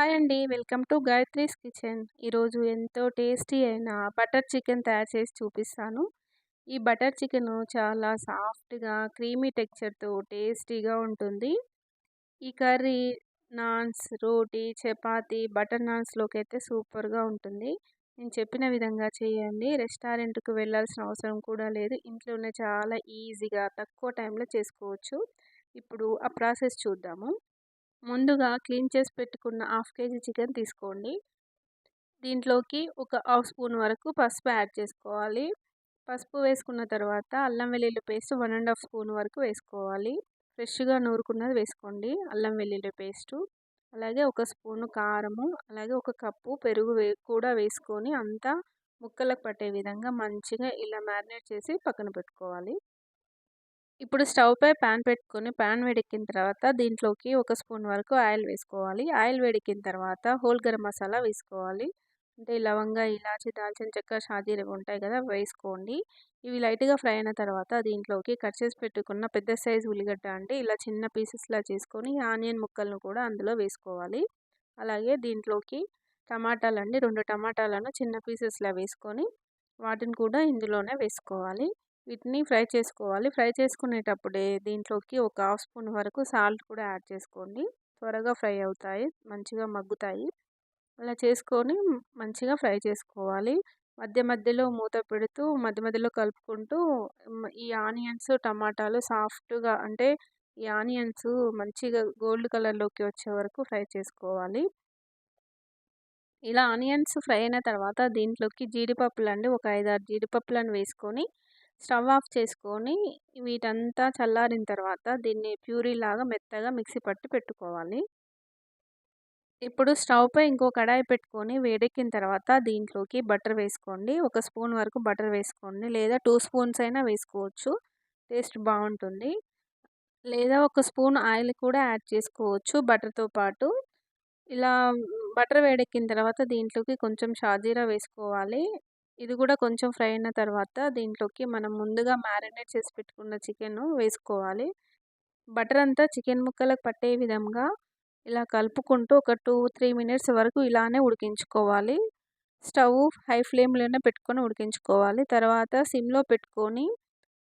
Hi అండి. Welcome to Gayatri's kitchen. ఈరోజు ఎంతో టేస్టీ అయిన బటర్ చికెన్ తయారు చేసి చూపిస్తాను. ఈ బటర్ చికెన్ చాలా సాఫ్ట్గా క్రీమీ టెక్చర్తో టేస్టీగా ఉంటుంది. ఈ కర్రీ నాన్స్ రోటీ చపాతి బటర్ నాన్స్లోకి అయితే సూపర్గా ఉంటుంది. నేను చెప్పిన విధంగా చేయండి. రెస్టారెంట్కు వెళ్ళాల్సిన అవసరం కూడా లేదు. ఇంట్లోనే చాలా ఈజీగా తక్కువ టైంలో చేసుకోవచ్చు. ఇప్పుడు ఆ ప్రాసెస్ చూద్దాము. ముందుగా క్లీన్ చేసి పెట్టుకున్న హాఫ్ కేజీ చికెన్ తీసుకోండి. దీంట్లోకి ఒక హాఫ్ స్పూన్ వరకు పసుపు యాడ్ చేసుకోవాలి. పసుపు వేసుకున్న తర్వాత అల్లం వెల్లుల్లి paste one and half spoon వరకు వేసుకోవాలి. ఫ్రెష్గా నూరుకున్నది వేసుకోండి అల్లం వెల్లుల్లి పేస్టు. అలాగే ఒక స్పూను కారము అలాగే ఒక కప్పు పెరుగు వే కూడా వేసుకొని అంతా ముక్కలకు పట్టే విధంగా మంచిగా ఇలా మ్యారినేట్ చేసి పక్కన పెట్టుకోవాలి. ఇప్పుడు స్టవ్ పై ప్యాన్ పెట్టుకొని ప్యాన్ వేడెక్కిన తర్వాత దీంట్లోకి ఒక స్పూన్ వరకు ఆయిల్ వేసుకోవాలి. ఆయిల్ వేడెక్కిన తర్వాత హోల్ గరం మసాలా వేసుకోవాలి. అంటే లవంగ ఇలాచి దాల్చిన చెక్క షాజీర ఉంటాయి కదా వేసుకోండి. ఇవి లైట్గా ఫ్రై అయిన తర్వాత దీంట్లోకి కట్ చేసి పెట్టుకున్న పెద్ద సైజు ఉల్లిగడ్డ అంటే ఇలా చిన్న పీసెస్లా చేసుకొని ఆనియన్ ముక్కలను కూడా అందులో వేసుకోవాలి. అలాగే దీంట్లోకి టమాటాలు అండి రెండు టమాటాలను చిన్న పీసెస్లా వేసుకొని వాటిని కూడా ఇందులోనే వేసుకోవాలి. వీటిని ఫ్రై చేసుకోవాలి. ఫ్రై చేసుకునేటప్పుడే దీంట్లోకి ఒక హాఫ్ స్పూన్ వరకు సాల్ట్ కూడా యాడ్ చేసుకోండి. త్వరగా ఫ్రై అవుతాయి మంచిగా మగ్గుతాయి. అలా చేసుకొని మంచిగా ఫ్రై చేసుకోవాలి. మధ్య మధ్యలో మూత పెడుతూ మధ్య మధ్యలో కలుపుకుంటూ ఈ ఆనియన్స్ టమాటాలు సాఫ్ట్గా అంటే ఈ ఆనియన్స్ మంచిగా గోల్డ్ కలర్లోకి వచ్చే వరకు ఫ్రై చేసుకోవాలి. ఇలా ఆనియన్స్ ఫ్రై అయిన తర్వాత దీంట్లోకి జీడిపప్పులు అండి. ఒక ఐదారు జీడిపప్పులను వేసుకొని స్టవ్ ఆఫ్ చేసుకొని వీటంతా చల్లారిన తర్వాత దీన్ని ప్యూరీ లాగా మెత్తగా మిక్సీ పట్టి పెట్టుకోవాలి. ఇప్పుడు స్టవ్పై ఇంకో కడాయి పెట్టుకొని వేడెక్కిన తర్వాత దీంట్లోకి బటర్ వేసుకోండి. ఒక స్పూన్ వరకు బటర్ వేసుకోండి. లేదా టూ స్పూన్స్ అయినా వేసుకోవచ్చు. టేస్ట్ బాగుంటుంది. లేదా ఒక స్పూన్ ఆయిల్ కూడా యాడ్ చేసుకోవచ్చు బటర్తో పాటు. ఇలా బటర్ వేడెక్కిన తర్వాత దీంట్లోకి కొంచెం షాజీరా వేసుకోవాలి. ఇది కూడా కొంచెం ఫ్రై అయిన తర్వాత దీంట్లోకి మనం ముందుగా మ్యారినేట్ చేసి పెట్టుకున్న చికెన్ వేసుకోవాలి. బటర్ అంతా చికెన్ ముక్కలకు పట్టే విధంగా ఇలా కలుపుకుంటూ ఒక టూ త్రీ మినిట్స్ వరకు ఇలానే ఉడికించుకోవాలి. స్టవ్ హై ఫ్లేమ్లోనే పెట్టుకొని ఉడికించుకోవాలి. తర్వాత సిమ్లో పెట్టుకొని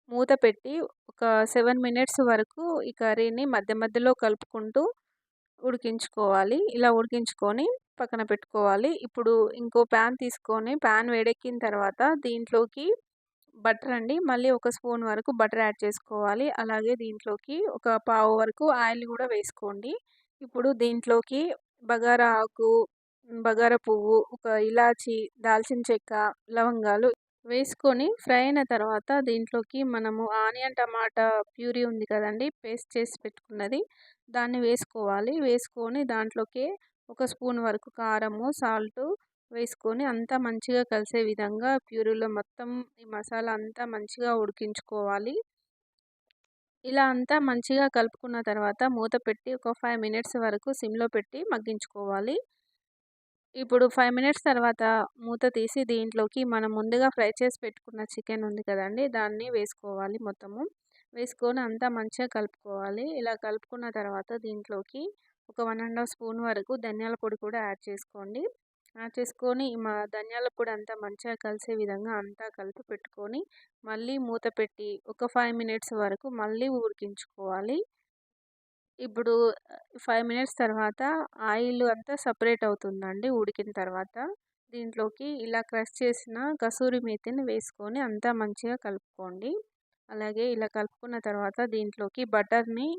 మూత పెట్టి ఒక సెవెన్ మినిట్స్ వరకు ఈ కర్రీని మధ్య మధ్యలో కలుపుకుంటూ ఉడికించుకోవాలి. ఇలా ఉడికించుకొని పక్కన పెట్టుకోవాలి. ఇప్పుడు ఇంకో ప్యాన్ తీసుకొని ప్యాన్ వేడెక్కిన తర్వాత దీంట్లోకి బటర్ అండి. మళ్ళీ ఒక స్పూన్ వరకు బటర్ యాడ్ చేసుకోవాలి. అలాగే దీంట్లోకి ఒక పావు వరకు ఆయిల్ కూడా వేసుకోండి. ఇప్పుడు దీంట్లోకి బగారా ఆకు బగారా పువ్వు ఒక ఇలాచి దాల్చిన చెక్క లవంగాలు వేసుకొని ఫ్రై అయిన తర్వాత దీంట్లోకి మనము ఆనియన్ టమాటా ప్యూరీ ఉంది కదండి పేస్ట్ చేసి పెట్టుకున్నది. దాన్ని వేసుకోవాలి. వేసుకొని దాంట్లోకి ఒక స్పూన్ వరకు కారము సాల్ట్ వేసుకొని అంతా మంచిగా కలిసే విధంగా ప్యూరీలో మొత్తం ఈ మసాలా అంతా మంచిగా ఉడికించుకోవాలి. ఇలా అంతా మంచిగా కలుపుకున్న తర్వాత మూత పెట్టి ఒక ఫైవ్ మినిట్స్ వరకు సిమ్లో పెట్టి మగ్గించుకోవాలి. ఇప్పుడు ఫైవ్ మినిట్స్ తర్వాత మూత తీసి దీంట్లోకి మనం ముందుగా ఫ్రై చేసి పెట్టుకున్న చికెన్ ఉంది కదండి దాన్ని వేసుకోవాలి మొత్తము. వేసుకొని అంతా మంచిగా కలుపుకోవాలి. ఇలా కలుపుకున్న తర్వాత దీంట్లోకి ఒక వన్ అండ్ హాఫ్ స్పూన్ వరకు ధనియాల పొడి కూడా యాడ్ చేసుకోండి. యాడ్ చేసుకొని మా ధనియాల పొడి అంతా మంచిగా కలిసే విధంగా అంతా కలిపి పెట్టుకొని మళ్ళీ మూత పెట్టి ఒక ఫైవ్ మినిట్స్ వరకు మళ్ళీ ఉడికించుకోవాలి. ఇప్పుడు ఫైవ్ మినిట్స్ తర్వాత ఆయిల్ అంతా సపరేట్ అవుతుందండి ఉడికిన తర్వాత. దీంట్లోకి ఇలా క్రష్ చేసిన కసూరి మేతిని వేసుకొని అంతా మంచిగా కలుపుకోండి. అలాగే ఇలా కలుపుకున్న తర్వాత దీంట్లోకి బటర్ని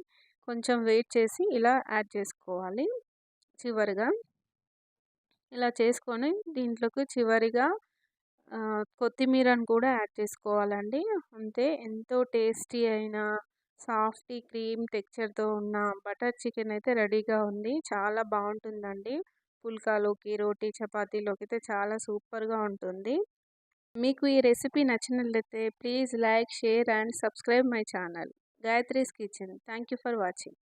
కొంచెం వెయిట్ చేసి ఇలా యాడ్ చేసుకోవాలి చివరిగా. ఇలా చేసుకొని దీంట్లోకి చివరిగా కొత్తిమీరను కూడా యాడ్ చేసుకోవాలండి. అంతే ఎంతో టేస్టీ అయిన సాఫ్టీ క్రీమ్ టెక్చర్తో ఉన్న బటర్ చికెన్ అయితే రెడీగా ఉంది. చాలా బాగుంటుందండి. పుల్కాలోకి రోటీ చపాతీలోకి అయితే చాలా సూపర్గా ఉంటుంది. మీకు ఈ రెసిపీ నచ్చినట్లయితే please like share and subscribe my channel. Gayatri's kitchen thank you for watching.